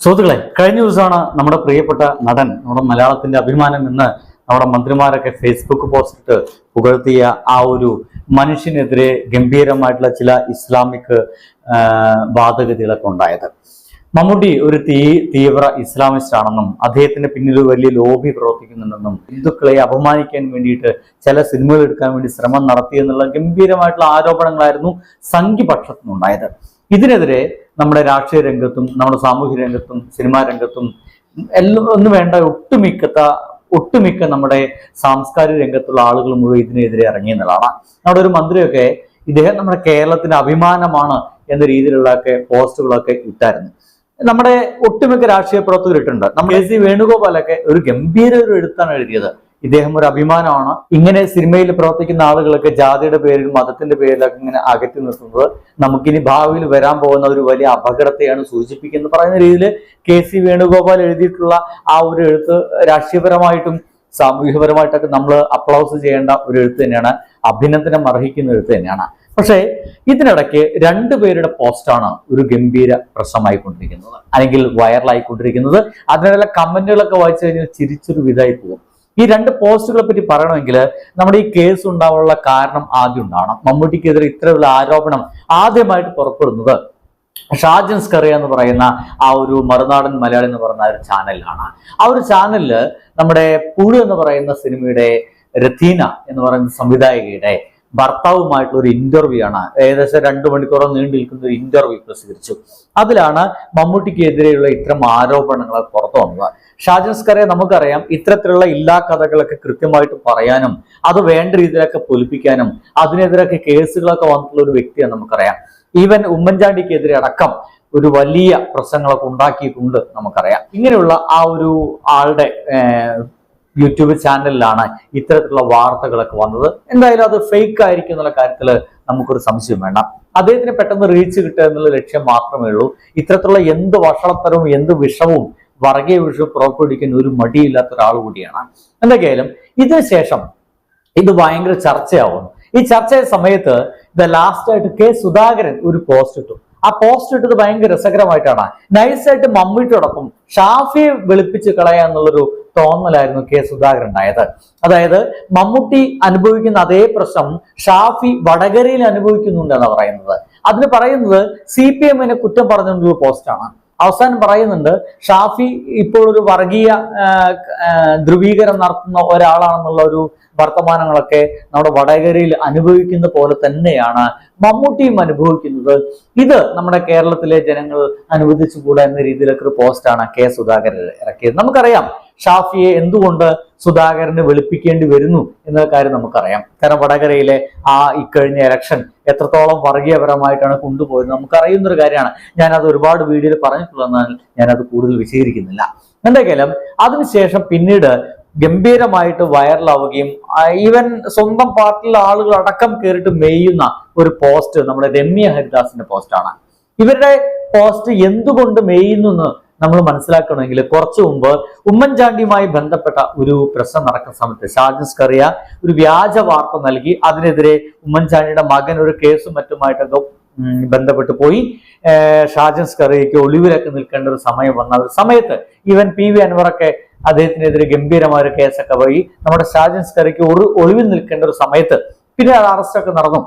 സുഹൃത്തുക്കളെ കഴിഞ്ഞ ദിവസമാണ് നമ്മുടെ പ്രിയപ്പെട്ട നടൻ നമ്മുടെ മലയാളത്തിന്റെ അഭിമാനം എന്ന് നമ്മുടെ മന്ത്രിമാരൊക്കെ ഫേസ്ബുക്ക് പോസ്റ്റിട്ട് പുകഴ്ത്തിയ ആ ഒരു മനുഷ്യനെതിരെ ഗംഭീരമായിട്ടുള്ള ചില ഇസ്ലാമിക് വാദഗതികളൊക്കെ ഉണ്ടായത്. മമ്മൂട്ടി ഒരു തീ തീവ്ര ഇസ്ലാമിസ്റ്റ് ആണെന്നും അദ്ദേഹത്തിന്റെ പിന്നിൽ വലിയ ലോബി പ്രവർത്തിക്കുന്നുണ്ടെന്നും ഹിന്ദുക്കളെ അപമാനിക്കാൻ വേണ്ടിയിട്ട് ചില സിനിമകൾ എടുക്കാൻ വേണ്ടി ശ്രമം നടത്തി എന്നുള്ള ഗംഭീരമായിട്ടുള്ള ആരോപണങ്ങളായിരുന്നു സംഘിപക്ഷത്തു നിന്നുണ്ടായത് ഇതിനെതിരെ നമ്മുടെ രാഷ്ട്രീയ രംഗത്തും നമ്മുടെ സാമൂഹ്യ രംഗത്തും സിനിമാ രംഗത്തും എല്ലാം ഒന്നും വേണ്ട ഒട്ടുമിക്കത്ത ഒട്ടുമിക്ക നമ്മുടെ സാംസ്കാരിക രംഗത്തുള്ള ആളുകൾ മുഴുവൻ ഇതിനെതിരെ ഇറങ്ങി എന്നുള്ളതാണ്. നമ്മുടെ ഒരു മന്ത്രിയൊക്കെ ഇദ്ദേഹം നമ്മുടെ കേരളത്തിന്റെ അഭിമാനമാണ് എന്ന രീതിയിലുള്ളൊക്കെ പോസ്റ്റുകളൊക്കെ ഇട്ടായിരുന്നു. നമ്മുടെ ഒട്ടുമിക്ക രാഷ്ട്രീയ പ്രവർത്തകർ ഇട്ടുണ്ട് നമ്മൾ എ സി വേണുഗോപാലൊക്കെ ഒരു ഗംഭീര ഒരു എഴുത്താണ് എഴുതിയത്. ഇദ്ദേഹം ഒരു അഭിമാനമാണ്. ഇങ്ങനെ സിനിമയിൽ പ്രവർത്തിക്കുന്ന ആളുകളൊക്കെ ജാതിയുടെ പേരിൽ മതത്തിന്റെ പേരിലൊക്കെ ഇങ്ങനെ അകറ്റി നിർത്തുന്നത് നമുക്കിനി ഭാവിയിൽ വരാൻ പോകുന്ന ഒരു വലിയ അപകടത്തെയാണ് സൂചിപ്പിക്കുന്നത്. പറയുന്ന രീതിയിൽ കെ സി വേണുഗോപാൽ എഴുതിയിട്ടുള്ള ആ ഒരു എഴുത്ത് രാഷ്ട്രീയപരമായിട്ടും സാമൂഹ്യപരമായിട്ടൊക്കെ നമ്മൾ അപ്ലൗസ് ചെയ്യേണ്ട ഒരു എഴുത്ത് തന്നെയാണ്. അഭിനന്ദനം അർഹിക്കുന്ന എഴുത്ത് തന്നെയാണ്. പക്ഷേ ഇതിനിടയ്ക്ക് രണ്ടുപേരുടെ പോസ്റ്റാണ് ഒരു ഗംഭീര പ്രശ്നമായിക്കൊണ്ടിരിക്കുന്നത്. അല്ലെങ്കിൽ വൈറലായിക്കൊണ്ടിരിക്കുന്നത്. അതിനിടയിലെ കമന്റുകളൊക്കെ വായിച്ചു കഴിഞ്ഞാൽ ചിരിച്ചൊരു വിധമായി പോകും. ഈ രണ്ട് പോസ്റ്റുകളെ പറ്റി പറയണമെങ്കിൽ നമ്മുടെ ഈ കേസ് ഉണ്ടാവാനുള്ള കാരണം ആദ്യം ഉണ്ടാവണം. മമ്മൂട്ടിക്കെതിരെ ഇത്തരത്തിലുള്ള ആരോപണം ആദ്യമായിട്ട് പുറപ്പെടുന്നത് ഷാജൻ സ്കറിയ എന്ന് പറയുന്ന ആ ഒരു മറുനാടൻ മലയാളി എന്ന് പറയുന്ന ഒരു ചാനലിലാണ്. ആ ഒരു ചാനലിൽ നമ്മുടെ പുഴു എന്ന് പറയുന്ന സിനിമയുടെ രഥീന എന്ന് പറയുന്ന സംവിധായകയുടെ ഭർത്താവുമായിട്ടുള്ള ഒരു ഇന്റർവ്യൂ ആണ്. ഏകദേശം രണ്ടു മണിക്കൂറോ നീണ്ടു നിൽക്കുന്ന ഒരു ഇന്റർവ്യൂ പ്രസിദ്ധീകരിച്ചു. അതിലാണ് മമ്മൂട്ടിക്കെതിരെയുള്ള ഇത്തരം ആരോപണങ്ങൾ പുറത്തു വന്നത്. ഷാജൻസ്കറെ നമുക്കറിയാം ഇത്തരത്തിലുള്ള ഇല്ലാ കഥകളൊക്കെ കൃത്യമായിട്ട് പറയാനും അത് വേണ്ട രീതിയിലൊക്കെ പൊലിപ്പിക്കാനും അതിനെതിരൊക്കെ കേസുകളൊക്കെ വന്നിട്ടുള്ള ഒരു വ്യക്തിയാണ് നമുക്കറിയാം. ഈവൻ ഉമ്മൻചാണ്ടിക്കെതിരെ അടക്കം ഒരു വലിയ പ്രശ്നങ്ങളൊക്കെ ഉണ്ടാക്കിയിട്ടുണ്ട് നമുക്കറിയാം. ഇങ്ങനെയുള്ള ആ ഒരു ആളുടെ യൂട്യൂബ് ചാനലിലാണ് ഇത്തരത്തിലുള്ള വാർത്തകളൊക്കെ വന്നത്. എന്തായാലും അത് ഫേക്ക് ആയിരിക്കും എന്നുള്ള കാര്യത്തിൽ നമുക്കൊരു സംശയം വേണം അദ്ദേഹത്തിന് പെട്ടെന്ന് റീച്ച് കിട്ടുക എന്നുള്ള ലക്ഷ്യം മാത്രമേ ഉള്ളൂ. ഇത്തരത്തിലുള്ള എന്ത് വഷളത്തരവും എന്ത് വിഷവും വർഗീയ വിഷവും പുറപ്പെടുവിക്കുന്ന ഒരു മടിയില്ലാത്ത ഒരാൾ കൂടിയാണ് എന്തൊക്കെയായാലും ഇതിനുശേഷം ഇത് ഭയങ്കര ചർച്ചയാവുന്നു. ഈ ചർച്ചയ സമയത്ത് ദ ലാസ്റ്റ് ആയിട്ട് കെ സുധാകരൻ ഒരു പോസ്റ്റ് ഇട്ടു. ആ പോസ്റ്റ് ഇട്ടത് ഭയങ്കര രസകരമായിട്ടാണ്. നൈസായിട്ട് മമ്മൂട്ടിയോടൊപ്പം ഷാഫിയെ വെളുപ്പിച്ച് കളയാന്നുള്ളൊരു തോന്നലായിരുന്നു കെ സുധാകരൻ ഉണ്ടായത്. അതായത് മമ്മൂട്ടി അനുഭവിക്കുന്ന അതേ പ്രശ്നം ഷാഫി വടകരയിൽ അനുഭവിക്കുന്നുണ്ട് എന്നാണ് പറയുന്നത്. അതിന് പറയുന്നത് സി പി എമ്മിനെ കുറ്റം പറഞ്ഞുകൊണ്ടുള്ള പോസ്റ്റാണ് അവസാനം പറയുന്നുണ്ട് ഷാഫി ഇപ്പോൾ ഒരു വർഗീയ ധ്രുവീകരണം നടത്തുന്ന ഒരാളാണെന്നുള്ള ഒരു വർത്തമാനങ്ങളൊക്കെ നമ്മുടെ വടകരയിൽ അനുഭവിക്കുന്ന പോലെ തന്നെയാണ് മമ്മൂട്ടിയും അനുഭവിക്കുന്നത്. ഇത് നമ്മുടെ കേരളത്തിലെ ജനങ്ങൾ അനുവദിച്ചുകൂടാ എന്ന രീതിയിലൊക്കെ ഒരു പോസ്റ്റാണ് കെ സുധാകരൻ ഇറക്കിയത്. നമുക്കറിയാം ഷാഫിയെ എന്തുകൊണ്ട് സുധാകരന് വെളുപ്പിക്കേണ്ടി വരുന്നു എന്ന കാര്യം നമുക്കറിയാം. കാരണം വടകരയിലെ ആ ഇക്കഴിഞ്ഞ ഇലക്ഷൻ എത്രത്തോളം വർഗീയപരമായിട്ടാണ് കൊണ്ടുപോയത് നമുക്കറിയുന്ന ഒരു കാര്യമാണ്. ഞാനത് ഒരുപാട് വീഡിയോയിൽ പറഞ്ഞിട്ടുള്ളതെന്നാൽ ഞാനത് കൂടുതൽ വിശദീകരിക്കുന്നില്ല. എന്തെങ്കിലും അതിനുശേഷം പിന്നീട് ഗംഭീരമായിട്ട് വൈറലാവുകയും ഈവൻ സ്വന്തം പാർട്ടിയിലെ ആളുകൾ അടക്കം കയറിയിട്ട് മെയ്യുന്ന ഒരു പോസ്റ്റ് നമ്മുടെ രമ്യ ഹരിദാസിന്റെ പോസ്റ്റാണ്. ഇവരുടെ പോസ്റ്റ് എന്തുകൊണ്ട് മെയ്യുന്നു എന്ന് നമ്മൾ മനസ്സിലാക്കണമെങ്കിൽ കുറച്ചു മുമ്പ് ഉമ്മൻചാണ്ടിയുമായി ബന്ധപ്പെട്ട ഒരു പ്രശ്നം നടക്കുന്ന സമയത്ത് ഷാജൻ കറിയ ഒരു വ്യാജ വാർത്ത നൽകി. അതിനെതിരെ ഉമ്മൻചാണ്ടിയുടെ മകൻ ഒരു കേസും മറ്റുമായിട്ടൊക്കെ ബന്ധപ്പെട്ട് പോയി. ഷാജൻസ് കറിയയ്ക്ക് ഒളിവിലൊക്കെ നിൽക്കേണ്ട ഒരു സമയം വന്ന. സമയത്ത് ഈവൻ പി വി അൻവറൊക്കെ അദ്ദേഹത്തിനെതിരെ ഗംഭീരമായ ഒരു കേസൊക്കെ പോയി നമ്മുടെ ഷാജൻസ് കറിക്ക് ഒരു ഒളിവിൽ നിൽക്കേണ്ട ഒരു സമയത്ത് പിന്നെ അത് അറസ്റ്റൊക്കെ നടന്നു.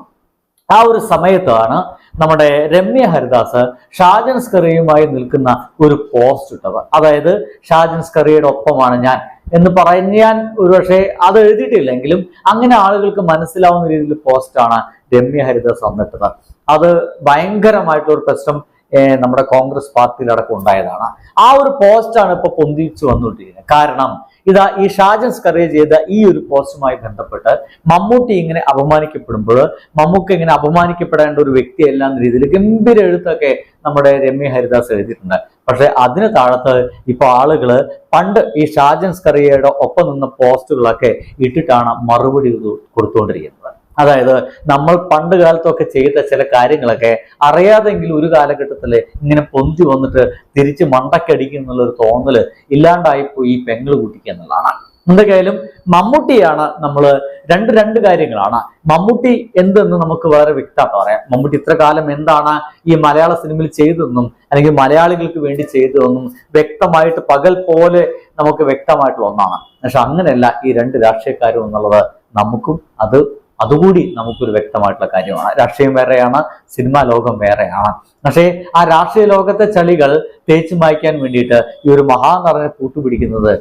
ആ ഒരു സമയത്താണ് നമ്മുടെ രമ്യ ഹരിദാസ് ഷാജൻ സ്കറിയുമായി നിൽക്കുന്ന ഒരു പോസ്റ്റ് ഇട്ടത്. അതായത് ഷാജൻ സ്കറിയുടെ ഒപ്പമാണ് ഞാൻ എന്ന് പറഞ്ഞാൻ ഒരുപക്ഷെ അത് എഴുതിയിട്ടില്ലെങ്കിലും അങ്ങനെ ആളുകൾക്ക് മനസ്സിലാവുന്ന രീതിയിൽ പോസ്റ്റാണ് രമ്യ ഹരിദാസ് വന്നിട്ടത്. അത് ഭയങ്കരമായിട്ടുള്ള ഒരു പ്രശ്നം നമ്മുടെ കോൺഗ്രസ് പാർട്ടിയിലടക്കം ഉണ്ടായതാണ്. ആ ഒരു പോസ്റ്റാണ് ഇപ്പൊ പൊന്തിച്ചു വന്നുകൊണ്ടിരിക്കുന്നത്. കാരണം ഇതാ ഈ ഷാജൻ സ്കറിയ ചെയ്ത ഈ ഒരു പോസ്റ്റുമായി ബന്ധപ്പെട്ട് മമ്മൂട്ടി ഇങ്ങനെ അപമാനിക്കപ്പെടുമ്പോൾ മമ്മൂക്ക് ഇങ്ങനെ അപമാനിക്കപ്പെടേണ്ട ഒരു വ്യക്തിയല്ല എന്ന രീതിയിൽ ഗംഭീര എഴുത്തൊക്കെ നമ്മുടെ രമ്യ ഹരിദാസ് എഴുതിയിട്ടുണ്ട്. പക്ഷെ അതിന് താഴത്ത് ഇപ്പൊ ആളുകൾ പണ്ട് ഈ ഷാജൻ സ്കറിയയുടെ ഒപ്പം നിന്ന പോസ്റ്റുകളൊക്കെ ഇട്ടിട്ടാണ് മറുപടി കൊടു- കൊടുത്തുകൊണ്ടിരിക്കുന്നത്. അതായത് നമ്മൾ പണ്ട് കാലത്തൊക്കെ ചെയ്ത ചില കാര്യങ്ങളൊക്കെ അറിയാതെങ്കിലും ഒരു കാലഘട്ടത്തിൽ ഇങ്ങനെ പൊന്തി വന്നിട്ട് തിരിച്ച് മണ്ടക്കടിക്കും എന്നുള്ളൊരു തോന്നൽ ഇല്ലാണ്ടായിപ്പോയി ഈ പെങ്ങൾ കുട്ടിക്ക് എന്നുള്ളതാണ്. എന്തൊക്കെയായാലും മമ്മൂട്ടിയാണ് നമ്മൾ രണ്ട് രണ്ട് കാര്യങ്ങളാണ്. മമ്മൂട്ടി എന്തെന്ന് നമുക്ക് വളരെ വ്യക്തമായിട്ട് പറയാം. മമ്മൂട്ടി ഇത്ര കാലം എന്താണ് ഈ മലയാള സിനിമയിൽ ചെയ്തതെന്നും അല്ലെങ്കിൽ മലയാളികൾക്ക് വേണ്ടി ചെയ്തതെന്നും വ്യക്തമായിട്ട് പകൽ പോലെ നമുക്ക് വ്യക്തമായിട്ടുള്ള ഒന്നാണ്. പക്ഷെ അങ്ങനെയല്ല ഈ രണ്ട് രാഷ്ട്രീയക്കാരും എന്നുള്ളത് നമുക്കും അത് അതുകൂടി നമുക്കൊരു വ്യക്തമായിട്ടുള്ള കാര്യമാണ്. രാഷ്ട്രീയം വേറെയാണ് സിനിമാ ലോകം വേറെയാണ്. പക്ഷേ ആ രാഷ്ട്രീയ ലോകത്തെ ചളികൾ തേച്ചു മായ്ക്കാൻ വേണ്ടിയിട്ട് ഈ ഒരു മഹാനടനെ കൂട്ടുപിടിക്കുന്നത്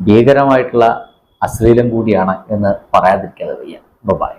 ഭീകരമായിട്ടുള്ള അശ്ലീലം കൂടിയാണ് എന്ന് പറയാതിരിക്കാതെ വയ്യ. ബൈ